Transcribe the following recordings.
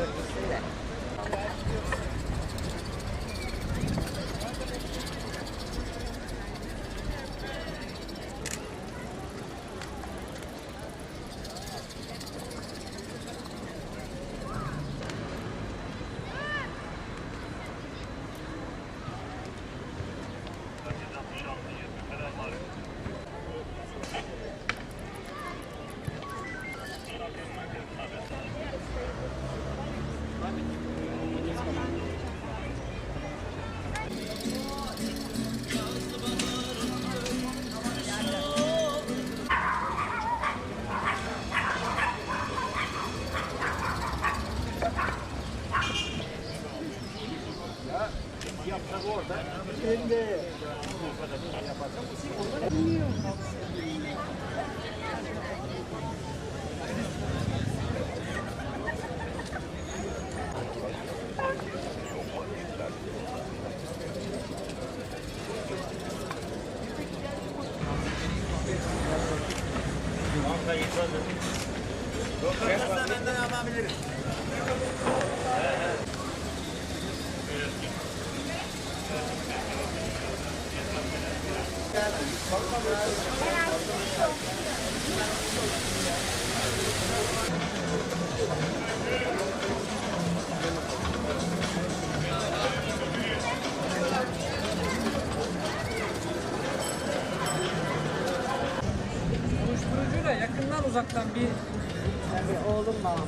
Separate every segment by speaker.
Speaker 1: don't you see that? Elinde. Yoksa itiraz edin. Yoksa benden alabilirim. Uyuşturucuyla yakından uzaktan bir
Speaker 2: Oğlum var.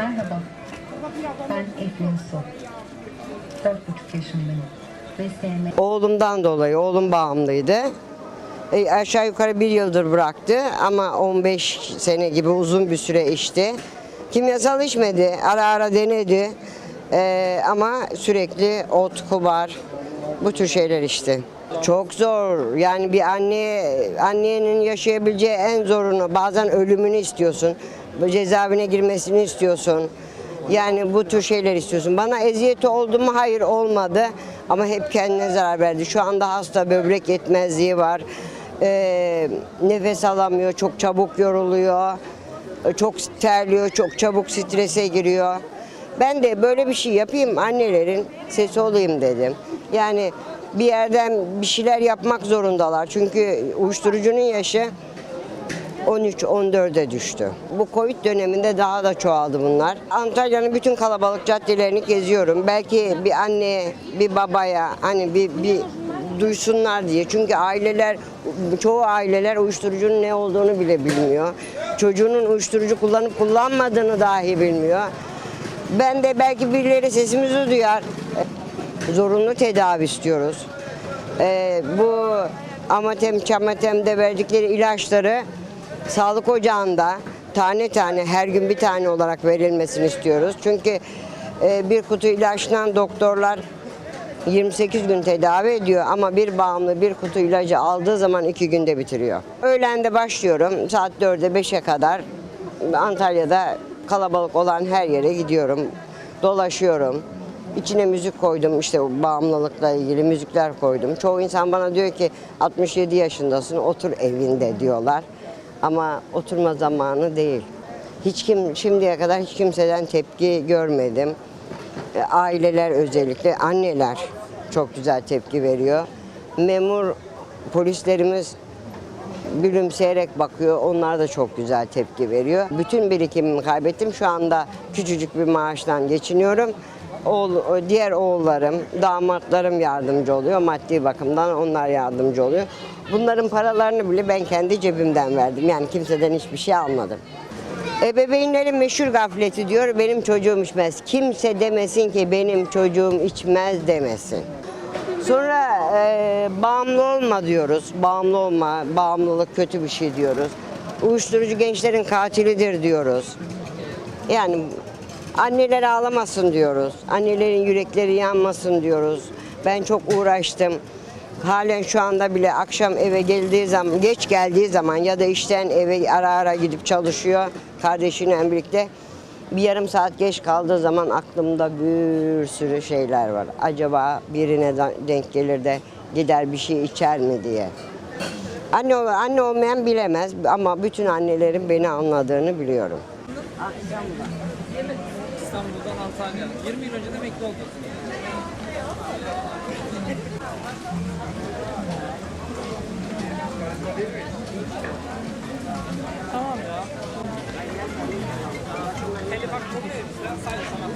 Speaker 3: Merhaba. Ben Eflin Su. Dört buçuk yaşındayım. Ve sevmek
Speaker 2: Oğlumdan dolayı, oğlum bağımlıydı. E, aşağı yukarı bir yıldır bıraktı ama 15 sene gibi uzun bir süre içti. Kimyasal içmedi, ara ara denedi. E, ama sürekli ot, kubar, bu tür şeyler içti. Çok zor. Yani bir anne annenin yaşayabileceği en zorunu bazen ölümünü istiyorsun. Cezaevine girmesini istiyorsun. Yani bu tür şeyler istiyorsun. Bana eziyeti oldu mu? Hayır olmadı. Ama hep kendine zarar verdi. Şu anda hasta böbrek yetmezliği var. Ee, nefes alamıyor, çok çabuk yoruluyor. Ee, Çok terliyor, çok çabuk strese giriyor. Ben de böyle bir şey yapayım annelerin sesi olayım dedim. Yani bir yerden bir şeyler yapmak zorundalar. Çünkü uyuşturucunun yaşı 13-14'e düştü. Bu Covid döneminde daha da çoğaldı bunlar. Antalya'nın bütün kalabalık caddelerini geziyorum. Belki bir anne, bir babaya hani bir, bir duysunlar diye. Çünkü aileler, çoğu aileler uyuşturucunun ne olduğunu bile bilmiyor. Çocuğunun uyuşturucu kullanıp kullanmadığını dahi bilmiyor. Ben de belki birileri sesimizi duyar. Zorunlu tedavi istiyoruz. Ee, bu amatem çamatemde verdikleri ilaçları sağlık ocağında tane tane her gün bir tane olarak verilmesini istiyoruz. Çünkü e, bir kutu ilaçtan doktorlar 28 gün tedavi ediyor ama bir bağımlı bir kutu ilacı aldığı zaman iki günde bitiriyor. Öğlende başlıyorum saat 4'e 5'e kadar Antalya'da kalabalık olan her yere gidiyorum. Dolaşıyorum. İçine müzik koydum işte bağımlılıkla ilgili müzikler koydum. Çoğu insan bana diyor ki 67 yaşındasın otur evinde diyorlar. Ama oturma zamanı değil. Hiç kim şimdiye kadar hiç kimseden tepki görmedim. E, Aileler özellikle anneler çok güzel tepki veriyor. Memur polislerimiz gülümseyerek bakıyor. Onlar da çok güzel tepki veriyor. Bütün birikimimi kaybettim. Şu anda küçücük bir maaştan geçiniyorum. Oğul, diğer oğullarım, damatlarım yardımcı oluyor. Maddi bakımdan onlar yardımcı oluyor. Bunların paralarını bile ben kendi cebimden verdim. Yani kimseden hiçbir şey almadım. Ebeveynlerin meşhur gafleti diyor benim çocuğum içmez. Kimse demesin ki benim çocuğum içmez demesin. Sonra e, bağımlı olma diyoruz. Bağımlı olma, bağımlılık kötü bir şey diyoruz. Uyuşturucu gençlerin katilidir diyoruz. Yani anneler ağlamasın diyoruz. Annelerin yürekleri yanmasın diyoruz. Ben çok uğraştım. Halen şu anda bile akşam eve geldiği zaman, geç geldiği zaman ya da işten eve ara ara gidip çalışıyor kardeşiyle birlikte. Bir yarım saat geç kaldığı zaman aklımda bir sürü şeyler var. Acaba birine de- denk gelir de gider bir şey içer mi diye. Anne, ol- anne olmayan bilemez ama bütün annelerin beni anladığını biliyorum.
Speaker 1: Evet. İstanbul'dan Antalya. 20 yıl önce de emekli oldun. Tamam ya. Telif hakkı oluyor ya bizden sadece sana